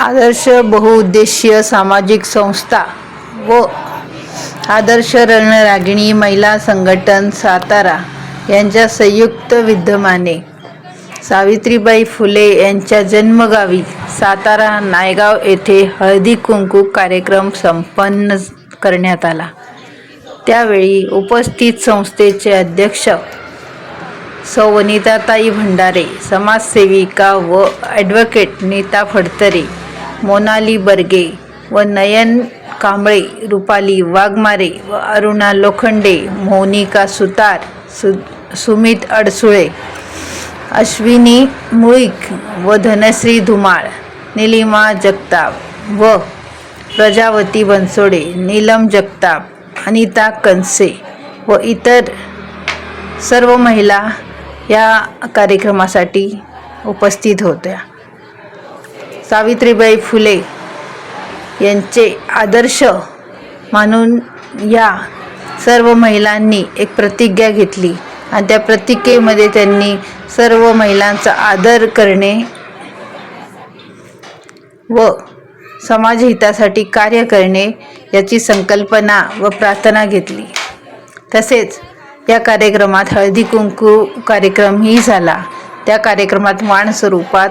आदर्श बहुउद्देशीय सामाजिक संस्था व आदर्श रणरागिणी महिला संघटन सातारा यांच्या संयुक्त विद्यमाने सावित्रीबाई फुले यांच्या जन्मगावी सातारा नायगाव येथे हळदी कुंकू कार्यक्रम संपन्न करण्यात आला. त्यावेळी उपस्थित संस्थेचे अध्यक्ष सौ वनिताताई भंडारे समाजसेविका व ॲडव्होकेट नीता फडतरे मोनाली बर्गे व नयन कांबळे रुपाली वाघमारे व अरुणा लोखंडे मोनिका सुतार सु सुमित अडसुळे अश्विनी मुळीक व धनश्री धुमाळ निलिमा जगताप व प्रजावती बनसोडे नीलम जगताप अनिता कनसे व इतर सर्व महिला या कार्यक्रमासाठी उपस्थित होत्या. सावित्रीबाई फुले यांचे आदर्श मानून या सर्व महिलांनी एक प्रतिज्ञा घेतली. आणि त्या प्रतिज्ञेमध्ये त्यांनी सर्व महिलांचा आदर करणे व समाजहितासाठी कार्य करणे याची संकल्पना व प्रार्थना घेतली. तसेच या कार्यक्रमात हळदी कुंकू कार्यक्रमही झाला. त्या कार्यक्रमात मान स्वरूपात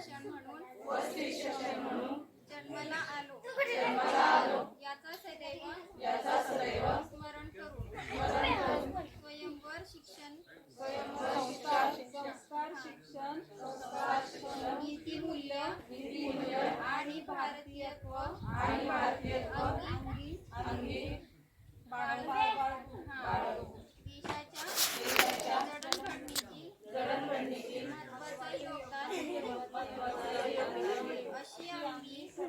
शिक्षण म्हणून. जन्माला आलो. याचा सदैव याचा सदैव स्मरण करू स्मरण करू स्वयंवर शिक्षण. स्वयंवर शिक्षण. संस्कार शिक्षण. संस्कार शिक्षण. नीती मूल्य. नीती मूल्य. आणि भारतीयत्व. अंगी. अंगी.